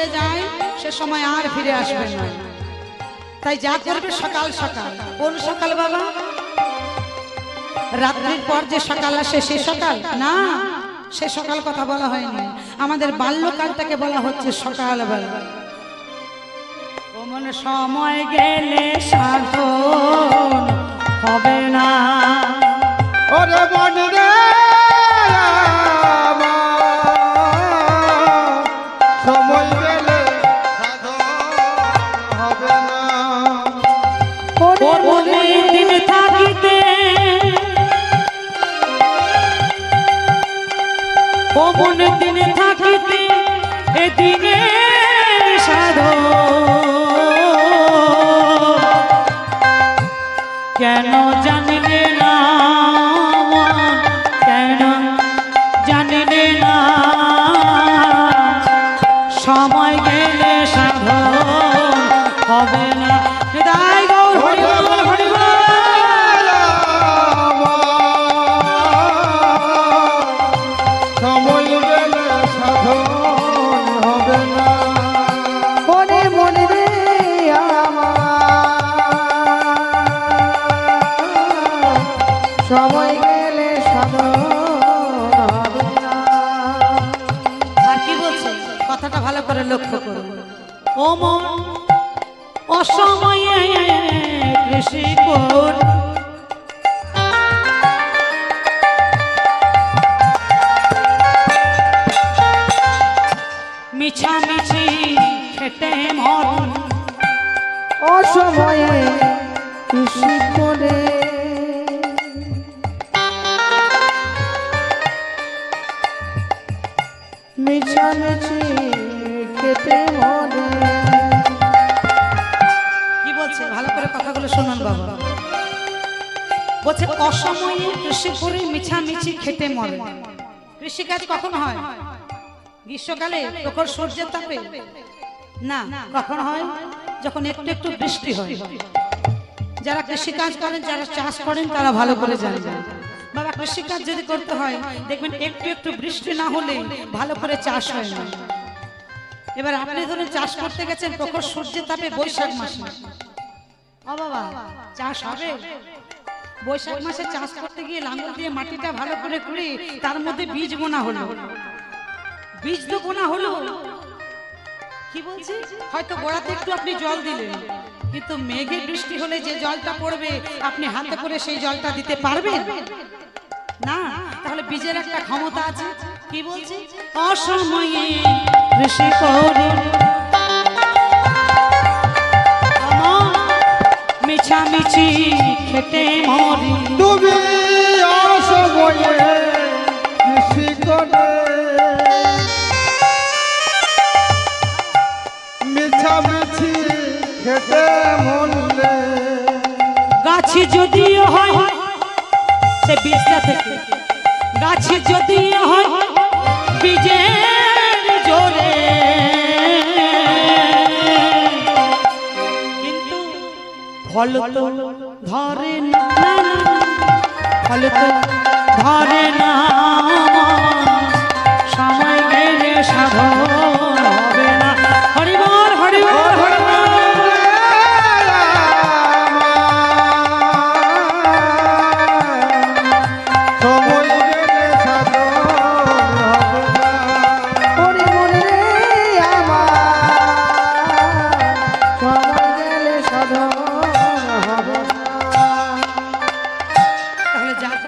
চলে যায়, সে সময় আর ফিরে আসবে না। তাই যা করবে সকাল সকাল। কোন সকাল বাবা? রাত্রির পর যে সকাল আসে, সে সকাল? না, সে সকাল কথা বলা হয়নি। আমাদের বাল্যকালটাকে বলা হচ্ছে সকালবেলা। কোমন সময় গেলে সাধন হবে না। কোমন দিন থাকিতে এদিনে সাধন কেন জানিলে কথাটা ভালো করে লক্ষ্য করুন। ও মন অসময়ে কৃষি কর মিছামিছি খেটে মরণ অসময়ে কৃষি করে মিছামিছি খেতে মনে। কি বলছে ভালো করে কথাগুলো শুনুন বাবা। বলছে, অসময়ে কৃষি করে মিছামিছি খেটে মরে কৃষিকাজ কখন হয়? গ্রীষ্মকালে তখন সূর্যের তাপে? না, কখন হয়? যখন একটু একটু বৃষ্টি হয়। যারা কৃষিকাজ করেন, যারা চাষ করেন, তারা ভালো করে জানেন। বাবা কৃষিকাজ যদি করতে হয়, দেখবেন একটু একটু বৃষ্টি না হলে ভালো করে চাষ হয় না। এবার আপনি ধরুন চাষ করতে গেছেন প্রখর সূর্যের তাপে বৈশাখ মাসে। বাবা, চাষ হবে? বৈশাখ মাসে চাষ করতে গিয়ে লাঙ্গল দিয়ে মাটিটা ভালো করে কুড়ি তার মধ্যে বীজ বোনা হলো। বীজ তো বোনা হলো। কি বলছি? হয়তো গোড়াতে একটু আপনি জল দিলেন, কিন্তু মেঘে বৃষ্টি হলে যে জলটা পড়বে, আপনি হাতে করে সেই জলটা দিতে পারবেন? না তাহলে বীজের একটা ক্ষমতা আছে। কি বলছি? অসময়ে কৃষি করে। মিছামিছি খেতে মরি। তুমি অসময়ে কৃষি করে। মিছামিছি খেতে মনলে গাছি যদিও হয় সে বীজটা থেকে গাছে যদি হয় কিন্তু ফল তো ধরে না, ফল তো ধরে না